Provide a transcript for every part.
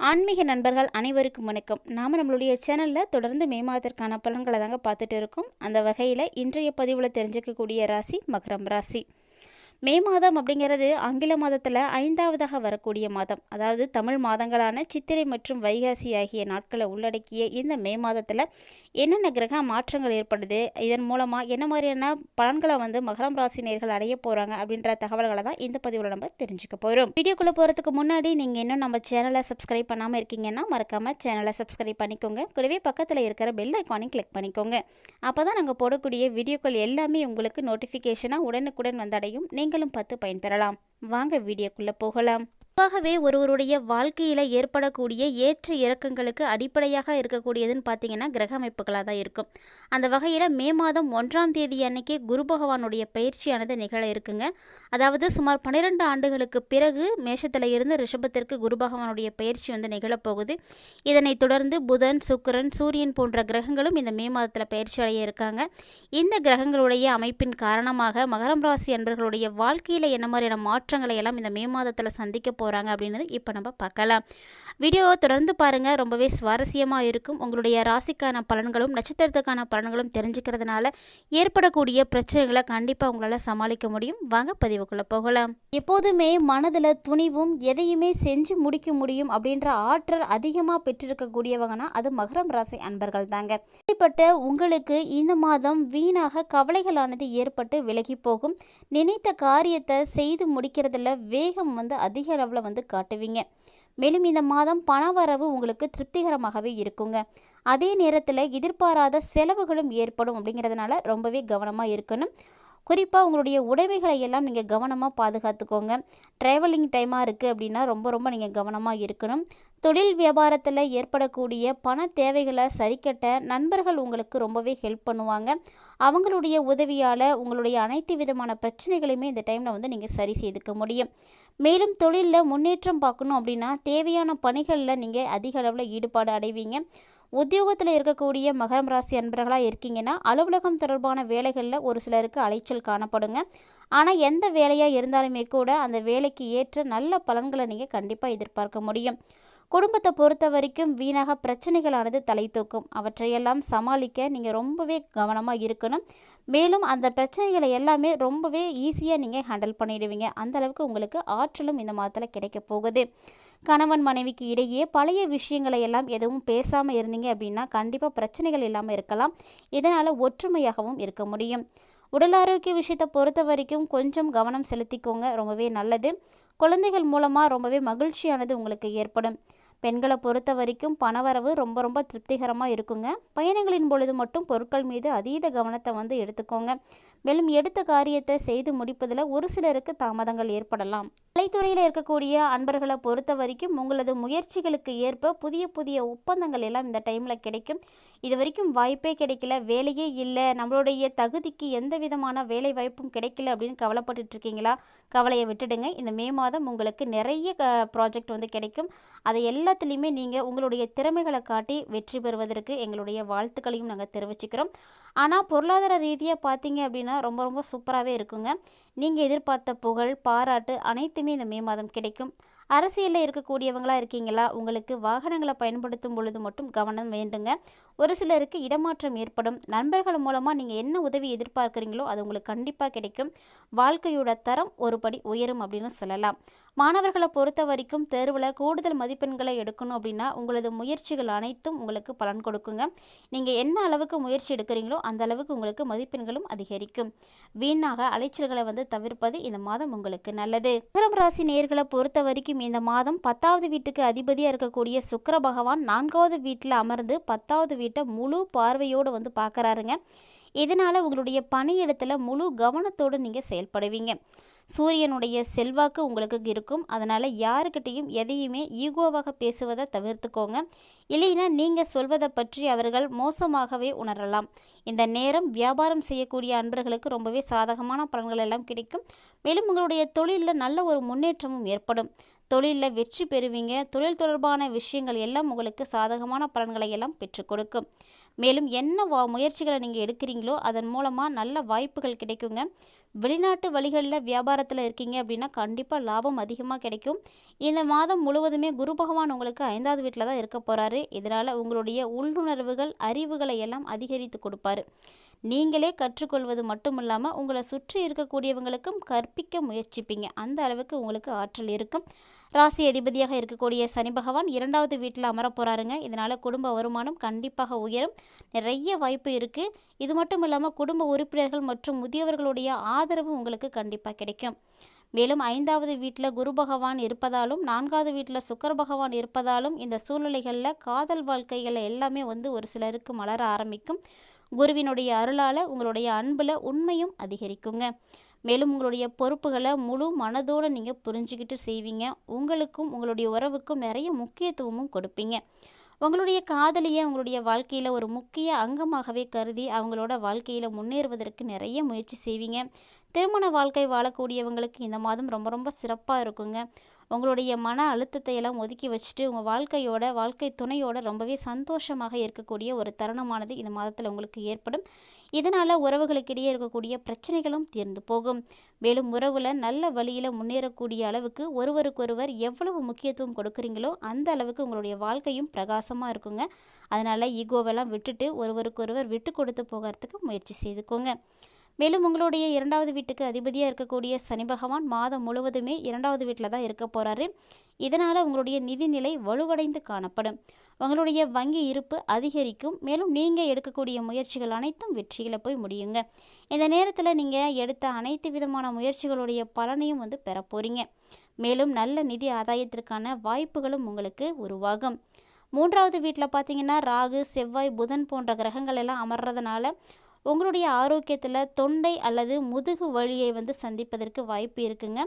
ஆன்மீக நண்பர்கள் அனைவருக்கும் வணக்கம். நாம் நம்மளுடைய சேனலில் தொடர்ந்து மே மாதத்திற்கான பலன்களை தாங்க பார்த்துட்டு இருக்கோம். அந்த வகையில் இன்றைய பதிவில் தெரிஞ்சுக்கக்கூடிய ராசி மகரம் ராசி. மே மாதம் அப்படிங்கிறது ஆங்கில மாதத்தில் ஐந்தாவதாக வரக்கூடிய மாதம். அதாவது தமிழ் மாதங்களான சித்திரை மற்றும் வைகாசி ஆகிய நாட்களை உள்ளடக்கிய இந்த மே மாதத்தில் என்னென்ன கிரக மாற்றங்கள் ஏற்படுது இதன் மூலமாக என்ன மாதிரியான பலன்களை வந்து மகரம் ராசினியர்கள் அடைய போகிறாங்க அப்படின்ற தகவல்களை தான் இந்த பதிவில் நம்ம தெரிஞ்சுக்க போகிறோம் வீடியோக்குள்ளே போகிறதுக்கு முன்னாடி நீங்கள் இன்னும் நம்ம சேனலை சப்ஸ்கிரைப் பண்ணாமல் இருக்கீங்கன்னா மறக்காமல் சேனலை சப்ஸ்கிரைப் பண்ணிக்கோங்க. கூடவே பக்கத்தில் இருக்கிற பெல் ஐக்கானையும் கிளிக் பண்ணிக்கோங்க. அப்போ தான் நாங்கள் போடக்கூடிய வீடியோக்கள் எல்லாமே உங்களுக்கு நோட்டிஃபிகேஷனாக உடனுக்குடன் வந்தடையும். நீங்களும் பார்த்து பயன்பெறலாம். வாங்க வீடியோக்குள்ளே போகலாம். பொதுவாகவே ஒருவருடைய வாழ்க்கையில் ஏற்படக்கூடிய ஏற்ற இறக்கங்களுக்கு அடிப்படையாக இருக்கக்கூடியதுன்னு பார்த்தீங்கன்னா கிரக அமைப்புகளாக தான் இருக்கும். அந்த வகையில் மே மாதம் ஒன்றாம் தேதி அன்னைக்கே குரு பகவானுடைய பயிற்சியானது நிகழ இருக்குங்க. அதாவது சுமார் பன்னிரெண்டு ஆண்டுகளுக்கு பிறகு மேஷத்தில் இருந்து ரிஷபத்திற்கு குரு பகவானுடைய பயிற்சி வந்து நிகழப்போகுது இதனைத் தொடர்ந்து புதன் சுக்கரன் சூரியன் போன்ற கிரகங்களும் இந்த மே மாதத்தில் பயிற்சி அடைய இருக்காங்க. இந்த கிரகங்களுடைய அமைப்பின் காரணமாக மகரம் ராசி அன்பர்களுடைய வாழ்க்கையில் என்ன மாதிரியான மாற்றங்களை எல்லாம் இந்த மே மாதத்தில் சந்திக்க போகிறாங்க அப்படின்றது இப்போ நம்ம பார்க்கலாம். வீடியோவை தொடர்ந்து பாருங்கள் ரொம்பவே சுவாரஸ்யமாக இருக்கும். உங்களுடைய ராசிக்கான பலன்களும் நட்சத்திரத்துக்கான பலன்களும் தெரிஞ்சுக்கிறதுனால ஏற்படக்கூடிய பிரச்சனைகளை கண்டிப்பாக உங்களால் சமாளிக்க முடியும். வாங்க பதிவுக்குள்ளே போகலாம். எப்போதுமே மனதில் துணிவும் எதையுமே செஞ்சு முடிக்க முடியும் அப்படின்ற ஆற்றல் அதிகமாக பெற்றிருக்கக்கூடியவங்கன்னா அது மகரம் ராசி அன்பர்கள் தாங்க இப்படிப்பட்ட உங்களுக்கு இந்த மாதம் வீணாக கவலைகளானது ஏற்பட்டு விலகி போகும். நினைத்த காரியத்தை செய்து முடிக்கிறதுல வேகம் வந்து அதிக அளவில் வந்து காட்டுவீங்க. மேலும் இந்த மாதம் பண வரவு உங்களுக்கு திருப்திகரமாகவே இருக்குங்க. அதே நேரத்தில் எதிர்பாராத செலவுகளும் ஏற்படும் அப்படிங்கிறதுனால ரொம்பவே கவனமாக இருக்கணும். குறிப்பாக உங்களுடைய உடைமைகளை எல்லாம் நீங்கள் கவனமாக பாதுகாத்துக்கோங்க ட்ராவலிங் டைமாக இருக்குது அப்படின்னா ரொம்ப ரொம்ப நீங்கள் கவனமாக இருக்கணும். தொழில் வியாபாரத்தில் ஏற்படக்கூடிய பண தேவைகளை சரிக்கட்ட நண்பர்கள் உங்களுக்கு ரொம்பவே ஹெல்ப் பண்ணுவாங்க. அவங்களுடைய உதவியால் உங்களுடைய அனைத்து விதமான பிரச்சனைகளையுமே இந்த டைமில் வந்து நீங்கள் சரி செய்துக்க முடியும். மேலும் தொழிலில் முன்னேற்றம் பார்க்கணும் அப்படின்னா தேவையான பணிகளில் நீங்கள் அதிக அளவில் ஈடுபாடு அடைவீங்க. உத்தியோகத்தில் இருக்கக்கூடிய மகரம் ராசி அன்பர்களாக இருக்கீங்கன்னா அலுவலகம் தொடர்பான வேலைகளில் ஒரு சிலருக்கு அலைச்சல் காணப்படுங்க. ஆனால் எந்த வேலையாக இருந்தாலுமே கூட அந்த வேலைக்கு ஏற்ற நல்ல பலன்களை நீங்கள் கண்டிப்பாக எதிர்பார்க்க முடியும். குடும்பத்தை பொறுத்த வரைக்கும் வீணாக பிரச்சனைகளானது தலை தூக்கும். அவற்றையெல்லாம் சமாளிக்க நீங்கள் ரொம்பவே கவனமாக இருக்கணும். மேலும் அந்த பிரச்சனைகளை எல்லாமே ரொம்பவே ஈஸியாக நீங்கள் ஹேண்டில் பண்ணிடுவீங்க. அந்த அளவுக்கு உங்களுக்கு ஆற்றலும் இந்த மாதத்தில் கிடைக்க போகுது. கணவன் மனைவிக்கு இடையே பழைய விஷயங்களை எல்லாம் எதுவும் பேசாமல் இருந்தீங்க அப்படின்னா கண்டிப்பாக பிரச்சனைகள் இல்லாமல் இருக்கலாம். இதனால் ஒற்றுமையாகவும் இருக்க முடியும். உடல் ஆரோக்கிய விஷயத்தை பொறுத்த வரைக்கும் கொஞ்சம் கவனம் செலுத்திக்கோங்க. ரொம்பவே நல்லது. குழந்தைகள் மூலமாக ரொம்பவே மகிழ்ச்சியானது உங்களுக்கு ஏற்படும். பெண்களை பொறுத்த வரைக்கும் பணவரவு ரொம்ப ரொம்ப திருப்திகரமாக இருக்குங்க. பயணங்களின் பொழுது மட்டும் பொருட்கள் மீது அதீத கவனத்தை வந்து எடுத்துக்கோங்க. மேலும் எடுத்த காரியத்தை செய்து முடிப்பதில் ஒரு சிலருக்கு தாமதங்கள் ஏற்படலாம். கலைத்துறையில் இருக்கக்கூடிய அன்பர்களை பொறுத்த வரைக்கும் உங்களது முயற்சிகளுக்கு ஏற்ப புதிய புதிய ஒப்பந்தங்கள் எல்லாம் இந்த டைமில் கிடைக்கும். இது வரைக்கும் வாய்ப்பே கிடைக்கல வேலையே இல்லை நம்மளுடைய தகுதிக்கு எந்த விதமான வேலை வாய்ப்பும் கிடைக்கல அப்படின்னு கவலைப்பட்டு இருக்கீங்களா? கவலையை விட்டுடுங்க. இந்த மே மாதம் உங்களுக்கு நிறைய ப்ராஜெக்ட் வந்து கிடைக்கும். அதை எல்லாத்துலேயுமே நீங்கள் உங்களுடைய திறமைகளை காட்டி வெற்றி பெறுவதற்கு எங்களுடைய வாழ்த்துக்களையும் நாங்கள் தெரிவிச்சுக்கிறோம். ஆனால் பொருளாதார ரீதியாக பார்த்தீங்க அப்படின்னா ரொம்ப ரொம்ப சூப்பராகவே இருக்குங்க. நீங்கள் எதிர்பார்த்த புகழ் பாராட்டு அனைத்துமே இந்த மே மாதம் கிடைக்கும். அரசியலில் இருக்கக்கூடியவங்களாக இருக்கீங்களா? உங்களுக்கு வாகனங்களை பயன்படுத்தும் பொழுது மட்டும் கவனம் வேண்டுங்க. ஒரு சிலருக்கு இடமாற்றம் ஏற்படும். நண்பர்கள் மூலமாக நீங்கள் என்ன உதவி எதிர்பார்க்குறீங்களோ அது உங்களுக்கு கண்டிப்பாக கிடைக்கும். வாழ்க்கையோட தரம் ஒரு படி உயரும் அப்படின்னு சொல்லலாம். மாணவர்களை பொறுத்த வரைக்கும் தேர்வில் கூடுதல் மதிப்பெண்களை எடுக்கணும் அப்படின்னா உங்களது முயற்சிகள் அனைத்தும் உங்களுக்கு பலன் கொடுக்குங்க. நீங்கள் என்ன அளவுக்கு முயற்சி எடுக்கிறீங்களோ அந்த அளவுக்கு உங்களுக்கு மதிப்பெண்களும் அதிகரிக்கும். வீணாக அலைச்சல்களை வந்து தவிர்ப்பது இந்த மாதம் உங்களுக்கு நல்லது. மகரம் ராசி நேர்களை பொறுத்த வரைக்கும் இந்த மாதம் பத்தாவது வீட்டுக்கு அதிபதியாக இருக்கக்கூடிய சுக்கர பகவான் நான்காவது வீட்டில் அமர்ந்து பத்தாவது வீட்டை முழு பார்வையோடு வந்து பார்க்குறாருங்க. இதனால் உங்களுடைய பணியிடத்தில் முழு கவனத்தோடு நீங்கள் செயல்படுவீங்க. சூரியனுடைய செல்வாக்கு உங்களுக்கு இருக்கும். அதனால் யாருக்கிட்டேயும் எதையுமே ஈகோவாக பேசுவதை தவிர்த்துக்கோங்க. இல்லைன்னா நீங்கள் சொல்வதை பற்றி அவர்கள் மோசமாகவே உணரலாம். இந்த நேரம் வியாபாரம் செய்யக்கூடிய அன்பர்களுக்கு ரொம்பவே சாதகமான பலன்கள் எல்லாம் கிடைக்கும். மேலும் உங்களுடைய தொழிலில் நல்ல ஒரு முன்னேற்றமும் ஏற்படும். தொழிலில் வெற்றி பெறுவீங்க. தொழில் தொடர்பான விஷயங்கள் எல்லாம் உங்களுக்கு சாதகமான பலன்களை எல்லாம் பெற்றுக் கொடுக்கும். மேலும் என்ன வா முயற்சிகளை நீங்கள் எடுக்கிறீங்களோ அதன் மூலமாக நல்ல வாய்ப்புகள் கிடைக்குங்க. வெளிநாட்டு வழிகளில் வியாபாரத்தில் இருக்கீங்க அப்படின்னா கண்டிப்பாக லாபம் அதிகமாக கிடைக்கும். இந்த மாதம் முழுவதுமே குரு பகவான் உங்களுக்கு ஐந்தாவது வீட்டில் தான் இருக்க போகிறாரு இதனால் உங்களுடைய உள்ளுணர்வுகள் அறிவுகளை எல்லாம் அதிகரித்து கொடுப்பாரு. நீங்களே கற்றுக்கொள்வது மட்டும் இல்லாமல் உங்களை சுற்றி இருக்கக்கூடியவங்களுக்கும் கற்பிக்க முயற்சிப்பீங்க. அந்த அளவுக்கு உங்களுக்கு ஆற்றல் இருக்கும். ராசி அதிபதியாக இருக்கக்கூடிய சனி பகவான் இரண்டாவது வீட்டில் அமர போகிறாருங்க இதனால் குடும்ப வருமானம் கண்டிப்பாக உயரும். நிறைய வாய்ப்பு இருக்குது இது மட்டும் இல்லாமல் குடும்ப உறுப்பினர்கள் மற்றும் முதியவர்களுடைய ஆதரவு உங்களுக்கு கண்டிப்பாக கிடைக்கும். மேலும் ஐந்தாவது வீட்டில் குரு பகவான் இருப்பதாலும் நான்காவது வீட்டில் சுக்கர பகவான் இருப்பதாலும் இந்த சூழ்நிலைகளில் காதல் வாழ்க்கைகள் எல்லாமே வந்து ஒரு சிலருக்கு மலர ஆரம்பிக்கும். குருவினுடைய அருளால் உங்களுடைய அன்பில் உண்மையும் அதிகரிக்குங்க. மேலும் உங்களுடைய பொறுப்புகளை முழு மனதோடு நீங்கள் புரிஞ்சுக்கிட்டு செய்வீங்க. உங்களுக்கும் உங்களுடைய உறவுக்கும் நிறைய முக்கியத்துவமும் கொடுப்பீங்க. உங்களுடைய காதலியை உங்களுடைய வாழ்க்கையில் ஒரு முக்கிய அங்கமாகவே கருதி அவங்களோட வாழ்க்கையில் முன்னேறுவதற்கு நிறைய முயற்சி செய்வீங்க. திருமண வாழ்க்கை வாழக்கூடியவங்களுக்கு இந்த மாதம் ரொம்ப ரொம்ப சிறப்பாக இருக்குங்க. உங்களுடைய மன அழுத்தத்தை எல்லாம் ஒதுக்கி வச்சுட்டு உங்கள் வாழ்க்கையோட வாழ்க்கை துணையோட ரொம்பவே சந்தோஷமாக இருக்கக்கூடிய ஒரு தருணமானது இந்த மாதத்தில் உங்களுக்கு ஏற்படும். இதனால் உறவுகளுக்கிடையே இருக்கக்கூடிய பிரச்சனைகளும் தீர்ந்து போகும். மேலும் உறவில் நல்ல வழியில் முன்னேறக்கூடிய அளவுக்கு ஒருவருக்கொருவர் எவ்வளவு முக்கியத்துவம் கொடுக்குறீங்களோ அந்த அளவுக்கு உங்களுடைய வாழ்க்கையும் பிரகாசமாக இருக்குங்க. அதனால் ஈகோவெல்லாம் விட்டுட்டு ஒருவருக்கொருவர் விட்டு கொடுத்து போகிறதுக்கு முயற்சி செய்துக்கோங்க. மேலும் உங்களுடைய இரண்டாவது வீட்டுக்கு அதிபதியாக இருக்கக்கூடிய சனி பகவான் மாதம் முழுவதுமே இரண்டாவது வீட்டில் தான் இருக்க போகிறாரு இதனால் உங்களுடைய நிதிநிலை வலுவடைந்து காணப்படும். உங்களுடைய வங்கி இருப்பு அதிகரிக்கும். மேலும் நீங்கள் எடுக்கக்கூடிய முயற்சிகள் அனைத்தும் வெற்றிகளை போய் முடியுங்க. இந்த நேரத்தில் நீங்கள் எடுத்த அனைத்து விதமான முயற்சிகளுடைய பலனையும் வந்து பெற போகிறீங்க மேலும் நல்ல நிதி ஆதாயத்திற்கான வாய்ப்புகளும் உங்களுக்கு உருவாகும். மூன்றாவது வீட்டில் பார்த்தீங்கன்னா ராகு செவ்வாய் புதன் போன்ற கிரகங்கள் எல்லாம் அமர்றதுனால உங்களுடைய ஆரோக்கியத்தில் தொண்டை அல்லது முதுகு வலியை வந்து சந்திப்பதற்கு வாய்ப்பு இருக்குங்க.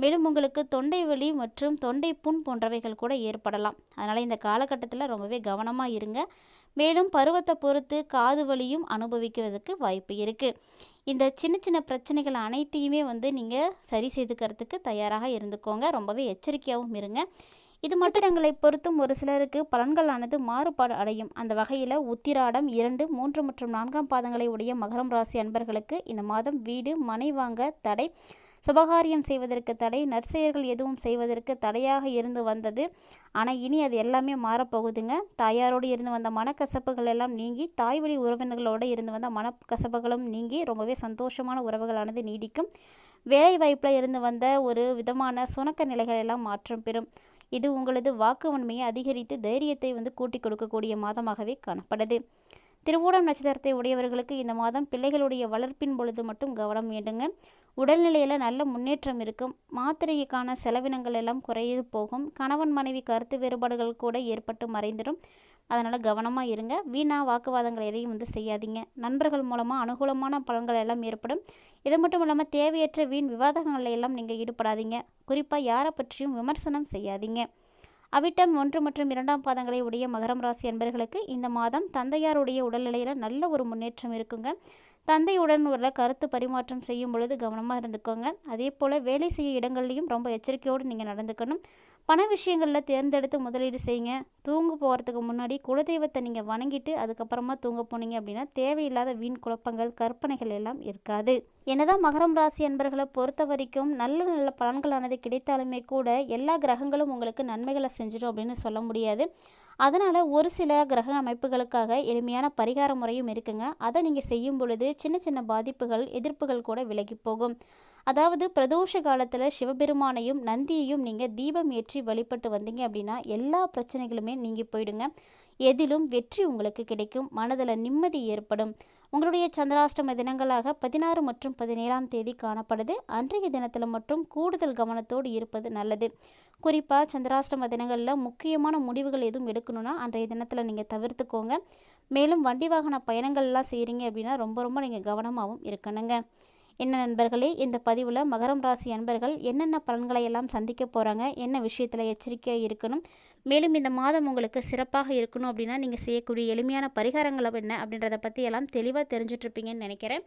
மேலும் உங்களுக்கு தொண்டை வலி மற்றும் தொண்டை புண் போன்றவைகள் கூட ஏற்படலாம். அதனால் இந்த காலகட்டத்தில் ரொம்பவே கவனமாக இருங்க. மேலும் பருவத்தை பொறுத்து காது வலியும் அனுபவிக்கிறதுக்கு வாய்ப்பு இருக்குது இந்த சின்ன சின்ன பிரச்சனைகள் அனைத்தையுமே வந்து நீங்கள் சரி செய்துக்கிறதுக்கு தயாராக இருந்துக்கோங்க. ரொம்பவே எச்சரிக்கையாகவும் இருங்க. இது மட்டிடங்களை பொறுத்தும் ஒரு சிலருக்கு பலன்களானது மாறுபாடு அடையும். அந்த வகையில் உத்திராடம் இரண்டு மூன்று மற்றும் நான்காம் பாதங்களை உடைய மகரம் ராசி அன்பர்களுக்கு இந்த மாதம் வீடு மனை வாங்க தடை. சுபகாரியம் செய்வதற்கு தடை நற்செயர்கள் எதுவும் செய்வதற்கு தடையாக இருந்து வந்தது. ஆனால் இனி அது எல்லாமே மாறப்போகுதுங்க. தாயாரோடு இருந்து வந்த மனக்கசப்புகள் எல்லாம் நீங்கி தாய் வழி உறவினர்களோடு இருந்து வந்த மனக்கசப்புகளும் நீங்கி ரொம்பவே சந்தோஷமான உறவுகளானது நீடிக்கும். வேலை வாய்ப்பில் இருந்து வந்த ஒரு விதமான சுணக்க நிலைகள் எல்லாம் மாற்றம் பெறும். இது உங்களது வாக்குவன்மையை அதிகரித்து தைரியத்தை வந்து கூட்டிக் கொடுக்கக்கூடிய மாதமாகவே காணப்படுது. திருவோணம் நட்சத்திரத்தை உடையவர்களுக்கு இந்த மாதம் பிள்ளைகளுடைய வளர்ப்பின் பொழுது மட்டும் கவனம் வேண்டுங்க உடல்நிலையில் நல்ல முன்னேற்றம் இருக்கும். மாத்திரைக்கான செலவினங்கள் எல்லாம் குறையது போகும். கணவன் மனைவி கருத்து வேறுபாடுகள் கூட ஏற்பட்டு மறைந்துடும். அதனால் கவனமாக இருங்க. வீணா வாக்குவாதங்கள் எதையும் வந்து செய்யாதீங்க. நண்பர்கள் மூலமாக அனுகூலமான பலன்கள் எல்லாம் ஏற்படும். இது மட்டும் இல்லாமல் தேவையற்ற வீண் விவாதங்களில் எல்லாம் நீங்கள் ஈடுபடாதீங்க. குறிப்பாக யாரை பற்றியும் விமர்சனம் செய்யாதீங்க. அவிட்டம் ஒன்று மற்றும் இரண்டாம் பாதங்களை உடைய மகரம் ராசி அன்பர்களுக்கு இந்த மாதம் தந்தையாருடைய உடல்நிலையில் நல்ல ஒரு முன்னேற்றம் இருக்குங்க. தந்தையுடன் உள்ள கருத்து பரிமாற்றம் செய்யும் பொழுது கவனமாக இருந்துக்கோங்க. அதே போல் வேலை செய்ய இடங்கள்லையும் ரொம்ப எச்சரிக்கையோடு நீங்கள் நடந்துக்கணும். பண விஷயங்களில் தேர்ந்தெடுத்து முதலீடு செய்யுங்க. தூங்க போகிறதுக்கு முன்னாடி குலதெய்வத்தை நீங்கள் வணங்கிட்டு அதுக்கப்புறமா தூங்க போனீங்க அப்படின்னா தேவையில்லாத வீண் குழப்பங்கள் கற்பனைகள் எல்லாம் இருக்காது. என்னதான் மகரம் ராசி அன்பர்களை பொறுத்த வரைக்கும் நல்ல நல்ல பலன்களானது கிடைத்தாலுமே கூட எல்லா கிரகங்களும் உங்களுக்கு நன்மைகளை செஞ்சிடும் அப்படின்னு சொல்ல முடியாது. அதனால் ஒரு சில கிரக அமைப்புகளுக்காக எளிமையான பரிகார முறையும் இருக்குங்க. அதை நீங்கள் செய்யும் பொழுது சின்ன சின்ன பாதிப்புகள் எதிர்ப்புகள் கூட விலகி போகும். அதாவது பிரதோஷ காலத்தில் சிவபெருமானையும் நந்தியையும் நீங்கள் தீபம் ஏற்றி வழிபட்டு வந்தீங்க அப்படின்னா எல்லா பிரச்சனைகளுமே நீங்கி போயிடுங்க. எதிலும் வெற்றி உங்களுக்கு கிடைக்கும். மனதில் நிம்மதி ஏற்படும். உங்களுடைய சந்திராஷ்டம தினங்களாக பதினாறு மற்றும் பதினேழாம் தேதி காணப்படுது. அன்றைய தினத்தில் மட்டும் கூடுதல் கவனத்தோடு இருப்பது நல்லது. குறிப்பாக சந்திராஷ்டம தினங்களில் முக்கியமான முடிவுகள் எதுவும் எடுக்கணும்னா அன்றைய தினத்தில் நீங்கள் தவிர்த்துக்கோங்க. மேலும் வண்டி வாகன பயணங்கள்லாம் செய்கிறீங்க அப்படின்னா ரொம்ப ரொம்ப நீங்கள் கவனமாகவும் இருக்கணுங்க. என்ன நண்பர்களே இந்த பதிவில் மகரம் ராசி அன்பர்கள் என்னென்ன பலன்களை எல்லாம் சந்திக்க போகிறாங்க என்ன விஷயத்தில் எச்சரிக்கையாக இருக்கணும் மேலும் இந்த மாதம் உங்களுக்கு சிறப்பாக இருக்கணும் அப்படின்னா நீங்கள் செய்யக்கூடிய எளிமையான பரிகாரங்களை என்ன அப்படின்றத பற்றி எல்லாம் தெளிவாக தெரிஞ்சிட்ருப்பீங்கன்னு நினைக்கிறேன்.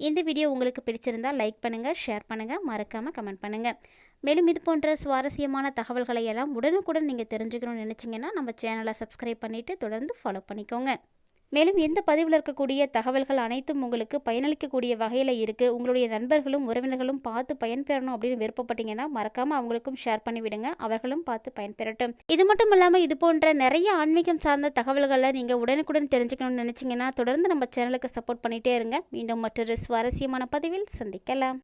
இந்த வீடியோ உங்களுக்கு பிடிச்சிருந்தால் லைக் பண்ணுங்கள் ஷேர் பண்ணுங்கள் மறக்காமல் கமெண்ட் பண்ணுங்கள் மேலும் இது போன்ற சுவாரஸ்யமான தகவல்களை எல்லாம் உடனுக்குடன் நீங்கள் தெரிஞ்சுக்கணும்னு நினச்சிங்கன்னா நம்ம சேனலை சப்ஸ்கிரைப் பண்ணிவிட்டு தொடர்ந்து ஃபாலோ பண்ணிக்கோங்க. மேலும் இந்த பதிவில் இருக்கக்கூடிய தகவல்கள் அனைத்தும் உங்களுக்கு பயனளிக்கக்கூடிய வகையில் இருக்குது உங்களுடைய நண்பர்களும் உறவினர்களும் பார்த்து பயன்பெறணும் அப்படின்னு விருப்பப்பட்டீங்கன்னா மறக்காமல் அவங்களுக்கும் ஷேர் பண்ணிவிடுங்க அவர்களும் பார்த்து பயன்பெறட்டும். இது மட்டும் இல்லாமல் இது போன்ற நிறைய ஆன்மீகம் சார்ந்த தகவல்களை நீங்கள் உடனுக்குடன் தெரிஞ்சுக்கணும்னு நினச்சிங்கன்னா தொடர்ந்து நம்ம சேனலுக்கு சப்போர்ட் பண்ணிகிட்டே இருங்க. மீண்டும் மற்றொரு சுவாரஸ்யமான பதிவில் சந்திக்கலாம்.